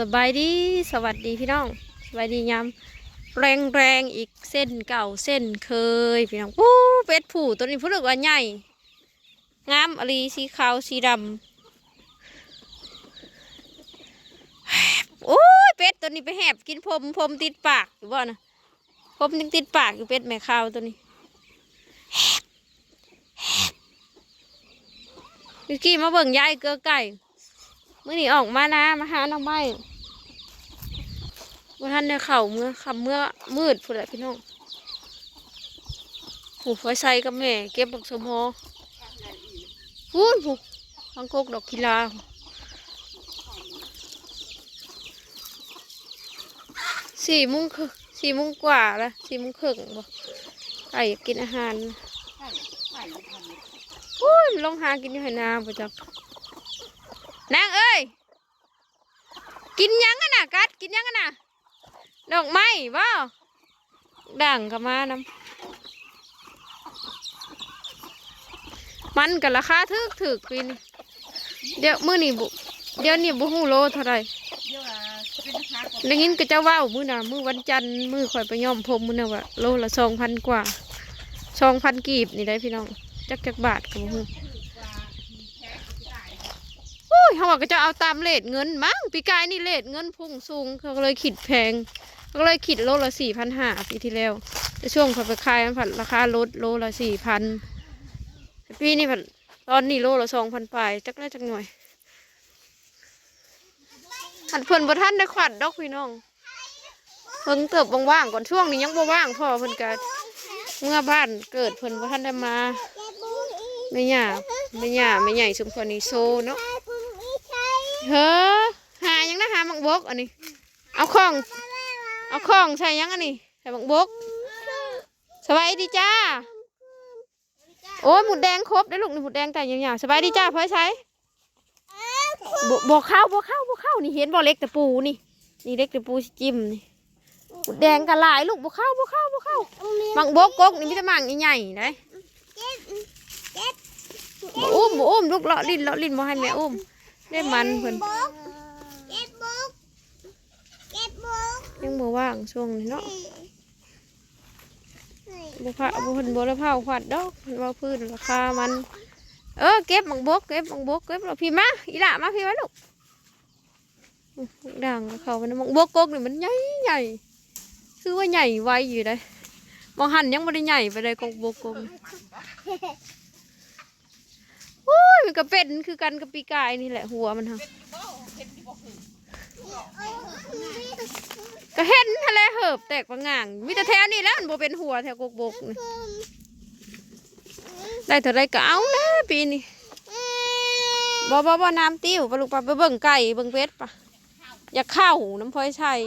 สบายดีสวัสดีพี่น้องสบายดียามแรงแรงๆอีกเส้นเก่าเส้นเคยพี่น้องปู้เป็ดผูตัวนี้พูดว่าใหญ่งามอลีสีขาวสีดำโอ้ยเป็ดตัวนี้ไปแหบกินผมผมติดปากอยู่บ่นะผมยังติดปากอยู่เป็ดแม่ขาวตัวนี้แหบแหบเมื่อกี้มาเบิ่งยายเกลือไก่ มื่อนี้ออกมานะมาหาหน้องไม้ว่าท่านเนี่ยเข่าเมื่อคำเมื่อมืดพูดแหละพี่น้องผูไฟใส่กับแม่ เก็บบักสมอพูนผูฟังโกกดอกกีฬาสี่โมุ้งครึ่งสี่โมุ้งกว่าละสี่โมุ้งครึ่งบ่ไก่อยากกินอาหารพูนลงหากินอยู่ไหนาประจัก นางเอ้ย กินยังกันน่ะกัด กินยังกันน่ะ ดอกไม้บ่ด่างกับมานำมันกับราคาถึกถึกปีนี้เดี๋ยวมื้อนี้บุเดี๋ยวนี้บุหูโลเท่าไรได้ยินก็จะว่าวมื้อน่ะมื้อวันจันทร์มื้อข่อยไปย่อมผมมื้อน่ะว่าโลละสองพันกว่าสองพันกีบนี่ได้พี่น้องจักจักบาทกับบุหู ยเขาบอกก็จะเอาตามเลทเงินมั้งปีกายนี่เลทเงินพุ่งสูงเขาก็เลยขิดแพงเขาก็เลยขิดโลละสี่พันห้าปีที่แล้วแต่ช่วงเขาไปขายมันผัดราคาลดโลละสี่พันปีนี้ผัดตอนนี้โลละสองพันปลายจักได้จักหน่อยหัดเพิ่นบ่ท่านได้ขวัดดอกพี่น้องเพิ่งเติบว่างๆก่อนช่วงนี้ยังบ่ว่างพอเพิ่นก็เมื่อบ้านเกิดเพิ่นบ่ท่านได้มาไม่หยาไม่หยาไม่ใหญ่สมควรนี่โซเนาะ เฮ้อหายังนะหาบังบกอันนี้ เอาของ เอาของใส่ยังอันนี้ใส่บังบกสบายดีจ้า โอ้ยหมูแดงครบได้อลูกนี่หมูแดงแต่ยังอย่างสบายดีจ้าพ่อยใช้บอกข้าวบอกข้าวบอกข้าวนี่เห็นบ่เล็กแต่ปูนี่ นี่เล็กแต่ปูสิจิ้มนี่หมูแดงกันหลายลูกบอกข้าวบอกข้าวบอกข้าวบังบกกกนี่มีแต่มังใหญ่ๆได้บ่อุ้มบ่อุ้มลูกเลาะลิ้นเลาะลิ้นบ่ให้แม่อุ้ม ได้มันเพิ่นเก็บบุ๊กเก็บบุ๊กยังบ่ว่างช่วงนี้เนาะบ่พะบ่เพิ่นบ่ได้เผาขวัดดอกเพิ่นว่าพื้นราคามัน เออเก็บบังบกเก็บบังบกเก็บแล้วพี่มาอีหล่ามาพี่มาลูกอื้อด่างเขามันบังบกกกนี่มันใหญ่ใหญ่คือว่าใหญ่ไวอยู่ได้บางหันยังบ่ได้ใหญ่ไปเลยกกบกกกนี่ โอ้ยมันก็เป็นคือกันกับปีกายนี่แหละหัวมันฮะก็เห็นทะเลเหิบแตกบางง่างมีแต่แถวนี้แล้วมันบ่เป็นหัวแถวกกบกนี่ได้เท่าไรก็เอาแล้วปีนี้บ่บ่บ่น้ำติ้วปลาลูกปลาไปเบิ่งไก่เบิ่งเป็ดปะอยากเข้าน้ำพลอยชัย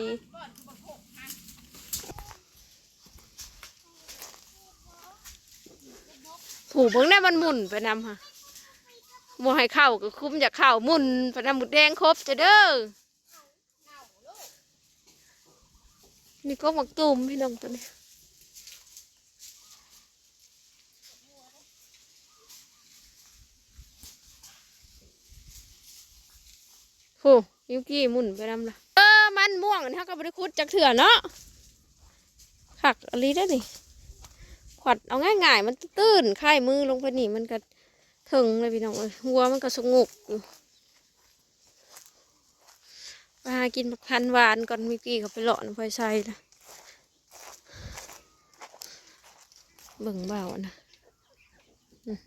ผูเบิ่งได้มันหมุนไปนำค่ะ บ่ให้เข้าก็คุ้มอยากเข้ามุนไปนำหมุดแดงครบจะเด้อนี่ก็มักตุ่มพี่น้องตัวนี้โหยุกี้มุนไปนำละเออมันม่วงนนี้เขาก็บริคุดจากเถื่อนเนาะขักอะไรได้นี่ขวัดเอาง่ายๆ มันตื้นๆค่ายมือลงไปนี่มันก็ ถึงเลยพี่น้องเอ้ยหัวมันก็สงบอยู่ไปหากินผักพันหวานก่อนมิกกี้เขาไปเลาะน้ำพอยใส่ละเบิ่งเบานะอืม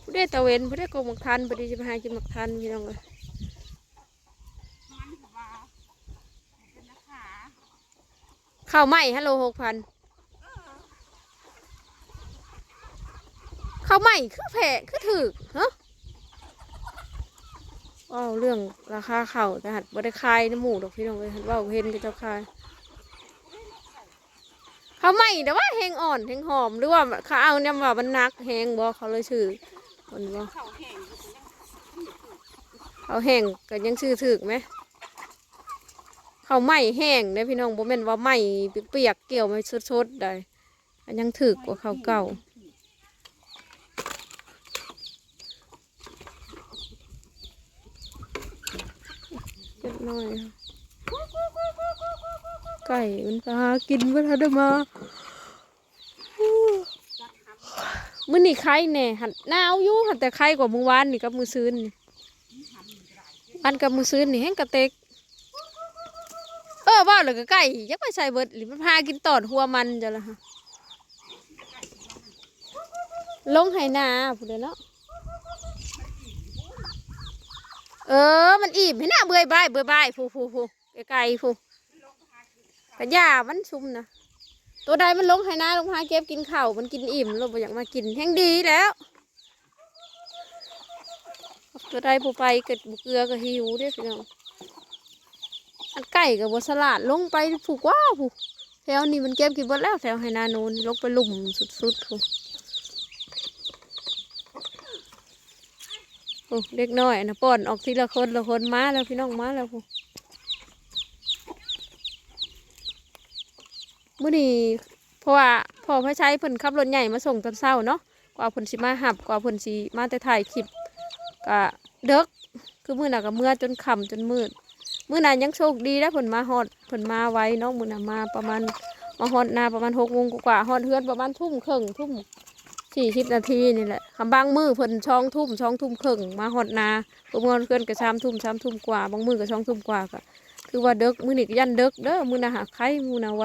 ผู้ได้ตะเวนผู้ได้โกงหมักทันผู้ได้จะไปหากินหมักทันพี่น้องเลยข้าวไหมฮัลโหลหกพันาวไหมคือแพงคือถือฮะว้าเรื่องราคาเข่าแต่หัดบ่ได้ขายน้ำหมูดอกพี่น้องเลยหัดว่าเห็นก็เจ้าขายเขาไม่แต่ว่าแหงอ่อนแหงหอมหรือว่าเขาเอาเนี่ยว่ามันนักแหงบ่เขาเลยชื่อคนบ่เขาแห้งก็ยังชื่อถึกไหมเขาไหม้แห้งได้พี่น้องบ่แม่นว่าไหม้เปียกเกี่ยวไม่ชดๆได้ยังถึกกว่าเขาเก่า เจ็ด น้อยไก่มันไปหากินเวลาได้มามื้อนี้ไข่แน่หันหนาวอยู่หันแต่ไข่กว่ามื้อวานนี่กับมือซืนนี่อันกับมือซื้นนี่แห้งกระเตกเออว่าเลยก็ไก่ยักไปใส่เบิดหรือมันพากินตอดหัวมันจะละฮะลงไหนาพูดเลยเนาะเออ มันอิ่มให้หน้าเบื่อยบายเบื่อยบายฟูฟูฟูไกลๆฟูกระยามันชุ่มนะตัวใดมันลงไหนาลงหาเก็บกินข้าวมันกินอิ่มเราอยากมากินแห้งดีแล้ว ตัวใดผู้ไปเกิดบุเกลือก็หิวเด้อพี่น้องอันไก่กับบสลาดลงไปผูกว่าผูกแถวนี้มันเก็บกินหมดแล้วแถวไหนาโนนลงไปหลุมสุดๆผูกโอ้ เด็กน้อยนะป้อนออกทีละคนละคนมาแล้วพี่น้องมาแล้วผูมื่อนี้เพราะว่าพอพระใช้เพิ่นขับรถใหญ่มาส่งตอนเช้าเนาะกว่าเพิ่นสิมาหับกว่าเพิ่นสิมาแต่ถ่ายคลิปก็เด็กคือมื่อน่ะก็เมื่อจนค่ำจนมืดมื่อนั้นยังโชคดีได้ผลมาฮอดผลมาไว้เน้องมื่อนั้นมาประมาณมาฮอดนาประมาณหกโมงกว่าฮอดเฮือนประมาณทุ่มครึ่งทุ่ม สี่สิบนาทีนี่แหละคำบางมือเพิ่นช่องทุ่มช่องทุ่มครึ่งมาฮอดนาประมาณเพื่นกับชามทุ่มชามทุ่มกว่าบางมือกับช่องทุ่มกว่าก็คือว่าเด็กมือนี่ก็ยันเด็กเด้อมือนาหาไข่มือนาไว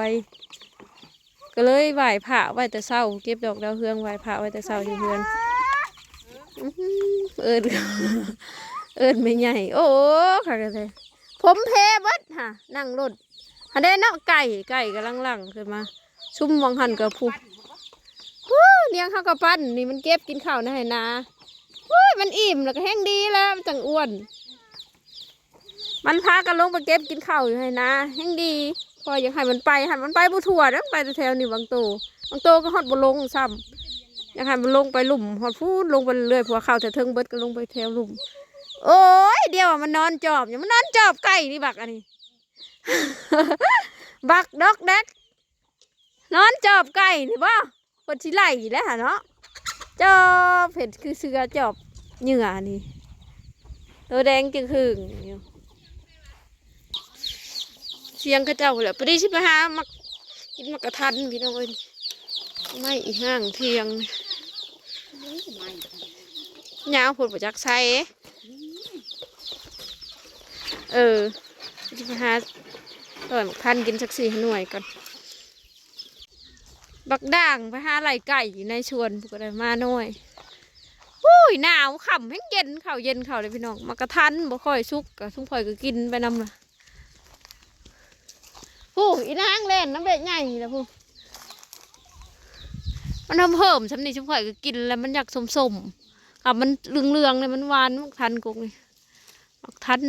ก็เลยไหว้พระไหว้แต่เช้าเก็บดอกดาวเฮืองไหว้พระไหว้แต่เช้าอยู่เฮือนอื้อหือเอิญเอิญไม่ใหญ่ โอ้ค่ะกันเลยผมเพเบิดฮะนั่งรถฮันเดเนาะไก่ไก่กำลังลังขึ้นมา ชุ่มวังหันกับผู้ ฮู้เลี้ยงข้าวกับปั้นนี่มันเก็บกินข้าวในไหนาฮู้มันอิ่มแล้วก็แห้งดีแล้วมันจังอ้วน มันพากันลงไปเก็บกินข้าวอยู่ไหนาแห้งดีพออยากให้มันไปให้มันไปบุทั่วเด้อไปแต่แถวนี่บางโตบางโตก็ฮอดบ่ลงซ้ำอยากให้มันลงไปหลุมฮอดพูดลงไปเรื่อยๆเพราะว่าข้าวจะเทิงเบิดก็ลงไปแถวหลุม โอ้ยเดียวมันนอนจอบอย่ามันนอนจอบไก่นี่บักอันนี้ บักดอกแดกนอนจอบไก่นี่บ่ คนชิไหลแล้วหะเนาะจอบเผ็ดคือเสือจอบเหงื่อนี่ตัวแดงจึงหึงอยู่เสียงกระเจ้าแหละพอดีสิไปหามักกินมักกระทันพี่น้องเอ้ยไม่อีห้างเทียงยาวผลประจักษ์ใส่เออสิไปหาต่อยมักทันกินสักสี่หน่วยก่อน บักด่างไปหาไหลไก่ในชวนกอะไรมาหน่อยอุ้ยหนาวขำให้งเย็นเข่าวเย็นเข่าวเลยพี่น้องมากระทันบ่ค่อยสุกกะทุ่งพลอยก็กินไปนำละผู้อีนางเล่นน้ำเบ็ดใหญ่แล้วผู้มันทำเพิ่มสำนีชุ่มข่อยก็กินแล้วมันอยากสมๆกับมันเหลืองเลยมันหวานมักทันกุกนี่มักทัน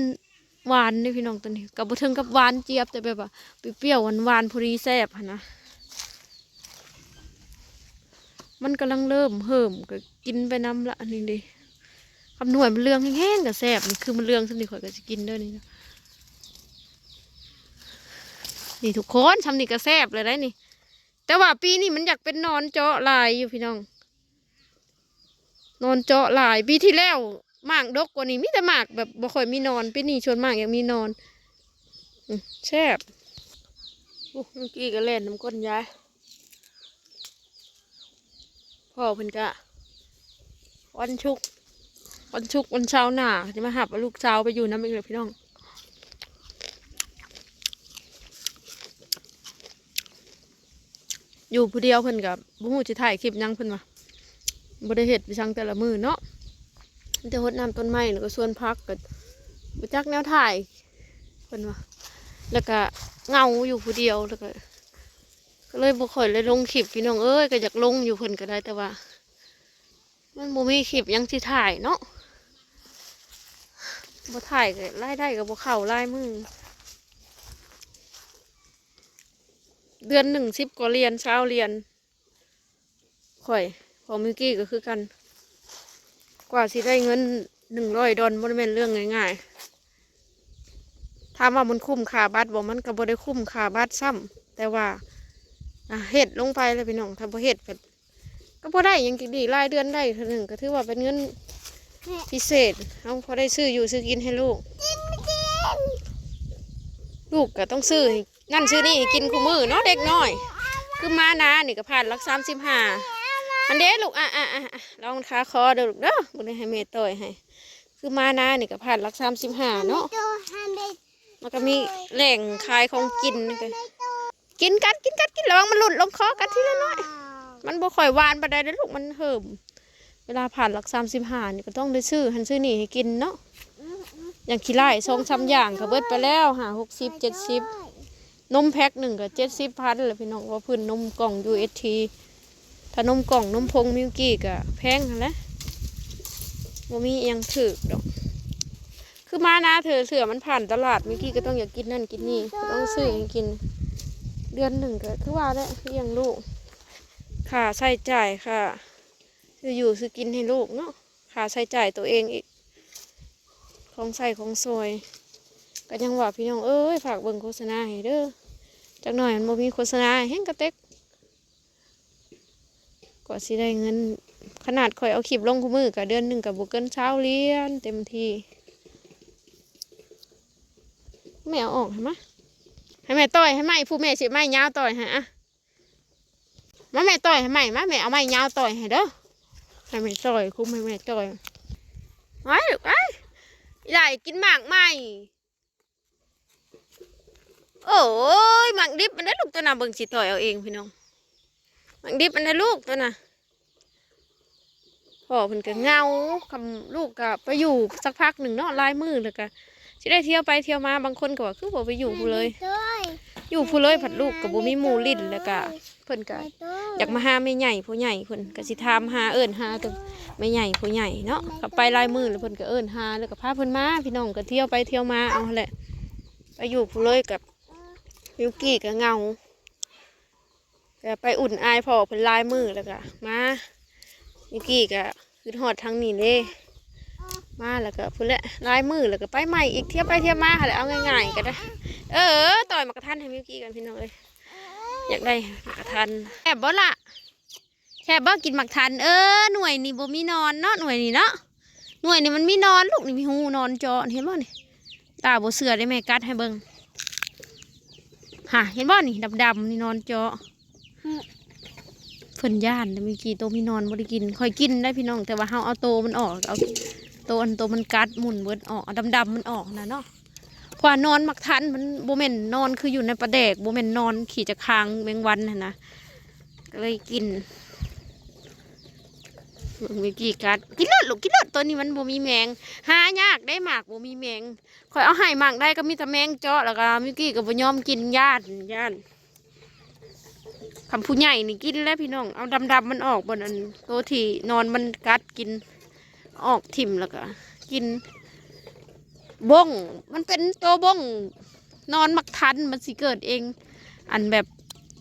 หวานนี่พี่น้องตัวนี้กับบุถึงกับหวานเจี๊ยบแต่แบบว่าเปรี้ยวๆหวานพอดีแซ่บนะ มันกำลังเริ่มเหิมก็กินไปน้ำละนนี้ดิคำหน่วยมันเรื่องแห้งๆกับแซบนี่คือมันเรื่องสนิทข่อยก็จะกินเด้วยนี่นะนี่ทุกคนทำนี่ก็แซบเลยได้นี่ แต่ว่าปีนี้มันอยากเป็นนอนเจาะลายอยู่พี่น้อง นอนเจาะลายปีที่แล้วหมากดกกว่านี้มีแต่หมากแบบบ่ค่อยมีนอนปีนี้ชวนหมากอยังมีนอนอแซบโอ้เมื่อกี้ก็เล่นน้ำก้นยาย พ่อเพิ่นกะวันชุก วันชุกวันเช้าหน้าจะมาหับลูกสาไปอยู่น้ำอีกเลยพี่น้องอยู่ผู้เดียวเพิ่นกับบุ้งจะถ่ายคลิปยังเพิ่นมาบ่ได้เฮ็ดไปช่างแต่ละมือเนาะจะหดน้ำต้นไม้แล้วก็สวนพักก็บ่จักแนวถ่ายเพิ่นว่าแล้วก็เงาอยู่ผู้เดียวแล้วก็ ก็เลยบ่ค่อยเลยลงคลิปพี่น้องเอ้ยก็อยากลงอยู่เพิ่นก็ได้แต่ว่า มันบ่มีคลิปยังสิถ่ายเนาะบ่ถ่ายก็รายได้ก็บ่เข้ารายมือเดือนหนึ่งสิบกว่าเรียนเช้าเรียนข่อยพอมิกี้ก็คือกัน กว่าสิได้เงินหนึ่งร้อยดอลบ่ได้แม่นเรื่องง่ายๆถามว่ามันคุ้มค่าบัตรบ่มันก็บ่ได้คุ้มค่าบัตรซ้ำแต่ว่า อะเฮ็ดลงไปเลยพี่น้องถ้าบ่เฮ็ดก็ก็บ่ได้หยังดีรายเดือนได้เท่านึงก็ถือว่าเป็นเงินพิเศษเอาพอได้ซื้ออยู่ซื้อกินให้ลูกกินไม่กินลูกก็ต้องซื้อให้นั่นซื้อนี่ให้กินคู่มือเนาะเด็กน้อย คือมานานี่ก็ผ่านรักสามสิบห้าอันเด้ลูกอะอะอะอะลองขาคอเด้อลูกเด้อบุญให้เมต่อยให้คือมานานี่ก็ผ่านรักสามสิบห้าเนาะตัวฮันเดมันก็มีแหล่งขายของกินนี่ ก็กินกัดกินกัดกินระวังมันหลุดลงคอกัดทีละน้อย มันบ่ค่อยหวานปานใดเด้อลูกมันเหิมเวลาผ่านหลักสามสิบห้านี่ก็ต้องได้ซื้อหันซื้อนี่ให้กินเนาะอย่างขี้ไล่สองสามอย่างก็เบิดไปแล้วหาหกสิบเจ็ดสิบนมแพ็คหนึ่งก็เจ็ดสิบพันเลยพี่น้องว่าพื้นนมกล่อง UST ถ้านมกล่องนมพงมิวกี้ก็แพงหั่นแหละบ่มีอิหยังถือดอก คือมานะเธอเสือมันผ่านตลาดมิวกี้ก็ต้องอยากกินนั่นกินนี่ก็ต้องซื้อให้กิน เดือนหนึ่งก็คือว่าได้เลี้ยงลูกค่าใช้จ่ายค่ะคือยู่คือกินให้ลูกเนาะค่าใช้จ่ายตัวเองอีก ของใส่ของซอยก็ยังว่าพี่น้องเอ้ยฝากเบิ่งโฆษณาให้เด้อจักหน่อยมันบ่มีโฆษณาให้แห้งกระเต็กก็สิได้เงินขนาดคอยเอาคลิปลงคู่มือกับเดือนหนึ่งกับบุเกินเช้าเรียนเต็มทีแม่เอาออกให้ม ให้แม่ต่อยให้ไหมผู้แม่สิไม้ยาวต่อยให้อะมาแม่ต่อยให้ใหม่มาแม่เอาไม้ยาวต่อยให้เด้อให้แม่ต่อยคุ้มให้แม่ต่อยไว้ลูกไอ้ใหญ่กินหมากไหมโอ้ยหมากดิบมันได้ลูกตัวน่ะเบิ่งสิต่อยเอาเองพี่น้องหมากดิบมันได้ลูกตัวน่ะพ่อเพิ่นก็เงาคำลูกก็ไปอยู่สักพักหนึ่งเนาะลายมือแล้วก็ สิได้เที่ยวไปเที่ยวมาบางคนก็ว่าคือบ่ไปอยู่ผู้เลย อยู่ผู้เลยผัดลูกกับบ่มีหมู่ลิ้นแล้วก็เพิ่นก็อยากมาหาแม่ใหญ่ผู้ใหญ่เพิ่นก็สิถามหาเอิ้นหาแต่แม่ใหญ่ผู้ใหญ่เนาะก็ไปลายมือแล้วเพิ่นก็เอิ้นหาแล้วก็พาเพิ่นมาพี่น้องก็เที่ยวไปเที่ยวมาเอาแหละไปอยู่ผู้เลยกับมิวกี้ก็เงาก็ไปอุ่นอายพ่อเพิ่นลายมือแล้วก็มามิวกี้ก็ขึ้นฮอดทางนี้เด้ มาแล้วก็พุ่นแหละลายมือแล้วก็ไปใหม่อีกเที่ยวไปเที่ยวมาหั่นแหละเอาง่ายๆก็ได้ เออต่อยมากระทันให้มิวกี้กันพี่น้องเอ้ยอยากได้หมักทันแคบบ่ละแค่บบ่กินหมักทันเออหน่วยนี่บ่มีนอนเนาะหน่วยนี่เนาะหน่วยนี่มันมีนอนลูกนี่มีหูนอนจอเห็นบ่นี่ตาบ่เสือได้แม่กัดให้เบิ่งฮะเห็นบ่นี่ดำๆนี่นอนจอเพิ่นย่านแต่มีกี่ตัวมีนอนบ่ได้กินค่อยกินได้พี่น้องแต่ว่าเฮาเอาโตมันออกเอา ตัวอันโตวมันกัดหมุนเบิดออกเอาดำๆมันออกนะเนาะเพราะว่านอนมักทันมันโบเมนนอนคืออยู่ในประแดกโบเมนนอนขี่จะคางแมงวันนะนะก็เลยกินมีกี่กัดกินเลือดลูกกินเลือดตัวนี้มันโบมีแมงหายากได้หมากโบมีแมงคอยเอาให้หมากได้ก็มีแต่แมงเจาะแล้วก็มิกี้ก็บ่ยอมกินญาติญาติคำผู้ใหญ่นี่กินแล้วพี่น้องเอาดำๆมันออกบนอันตัวที่นอนมันกัดกิน ออกทิ่มแล้วก็กินบงมันเป็นตัวบงนอนมักทันมันสิเกิดเอง อันแบบ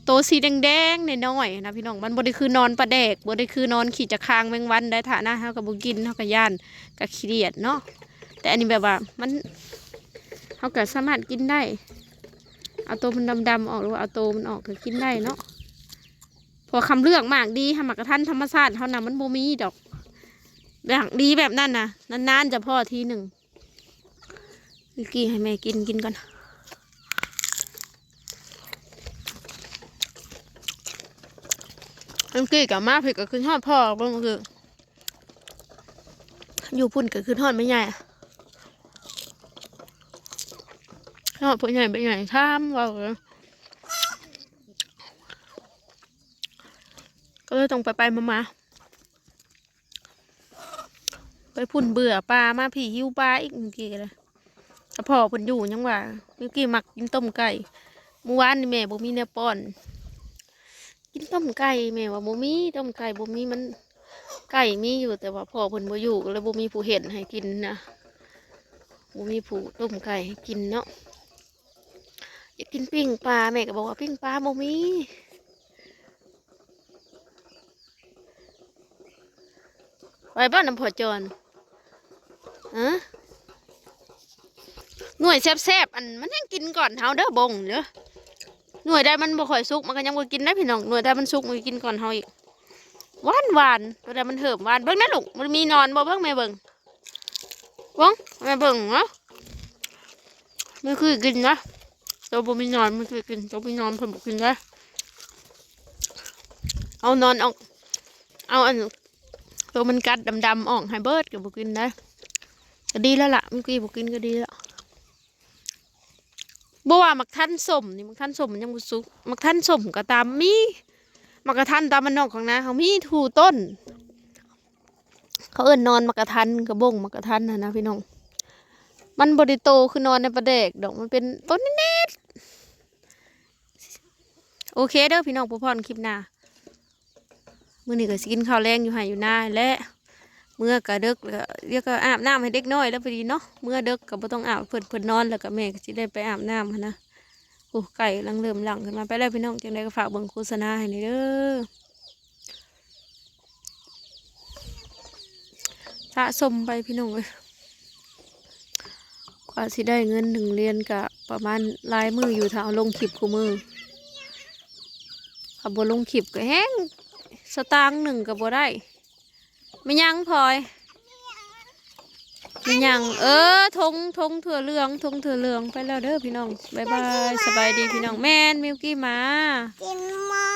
โตวสีแดงๆน้อยนะพี่น้องมันบได้คือนอนปลาแดกบได้คือนอนขี่จะคางแมงวันได้ฐานะเฮากับบุกินเฮากับย่านกับขี้เดียดเนาะแต่อันนี้แบบว่ามันเฮาก็สามารถกินได้ เอาตัวมันดำๆออกหรือว่าเอาตัวมันออกก็กินได้เนาะพอคำเลือกมากดีหมักกระทันธรรมชาติเท่านั้นมันโบมีดอก แบบดีแบบนั้นนะนานๆจะพ่อทีหนึ่งวิกกี้ให้แม่กินกินก่อนวิกกี้กับมาผิดก็คือทอดพ่อเบิ่งคือ อยู่พุ่นก็คือทอดไม่ใหญ่ทอดผู้ใหญ่ไปใหญ่ข้ามว่าก็เลยต้องไปไปมามาๆ ไปพุ่นเบื่อปลามาผีหิวปลาอีกเมื่อกี้เลยพ่อเพิ่นอยู่ยังว่ามิวกี้หมักกินต้มไก่เมื่อวานนี่แม่บ่มีแนวป้อน กินต้มไก่แม่ว่าบ่มีต้มไก่บ่มีมันไก่มีอยู่แต่ว่าพ่อเพิ่นบ่อยู่ก็เลยบ่มีผู้เห็นให้กินนะบ่มีผู้ต้มไก่ให้กินเนาะอยากกินปิ้งปลาแม่ก็บอกว่าปิ้งปลาบ่มีไปบ้านน้ำพอจร ฮะหน่วยแซ่บๆอันมันยังกินก่อนเฮาเด้อบงเด้อหน่วยใดมันบ่ค่อยสุกมันก็ยังบ่กินได้พี่น้องหน่วยใดมันสุกมันกินก่อนเฮาอีกหวานหวานตัวใดมันเหิมหวานเบิ่งนะลูกมันมีนอนบ่เบิ่งแม่เบิ่งเบิ่งแม่เบิ่งเนาะมันคือกินนะตัวบ่มีนอนมันเคยกินตัวมีนอนเพิ่นบ่กินได้เอานอนออกเอาอันตัวมันกัดดำๆออกให้เบิดก็บ่กินได้ ก็ดีแล้วล่ะเมื่อกี้บ่กินก็ดีแล้วบ่ว่ามักทันสมนี่มักทันสมมันยังบ่สุกมักทันสมก็ตามมีมักกะทันตามมันนอกของนาเขามีถูต้น เขาเอิ้นนอนมักกะทันกระบงมักกะทันนะนะพี่น้อง มันบไดิโตคือนอนในประเดกดอกมันเป็นต้นนิดโอเคเด้อพี่น้องผู้พรคลิปหน้ามื้อนี้ก็สิกินข้าวแรงอยู่ให้อยู่หน้าและ เมื่อกะเดกแล้วก็เรียกก็อาบน้ำให้เด็กน้อยแล้วพอดีเนาะเมื่อเดึกก็บ่ต้องอาบเพิ่นเพิ่นนอนแล้วก็แม่ก็สิได้ไปอาบน้ำหั้นนะโอ้ไก่ลังเริ่มหลังขึ้นมาไปแล้วพี่น้องจังไดก็ฝากเบิ่งโฆษณาให้หน่อยเด้อสะสมไปพี่น้องเอ้ยกว่าสิได้เงินถึงเรียนกับประมาณลายมืออยู่ถ้าเอาลงคลิปคู่มือขับบลงคลิปก็แห้งสตางค์หนึ่งกับบ่ได้ ไม่ยังพลอยไม่ยังเออทงทงเถื่อเหลืองทงเถื่อเหลืองไปแล้วเด้อพี่น้องบายบายสบายดีพี่น้องแมนมิวกี้มากินมา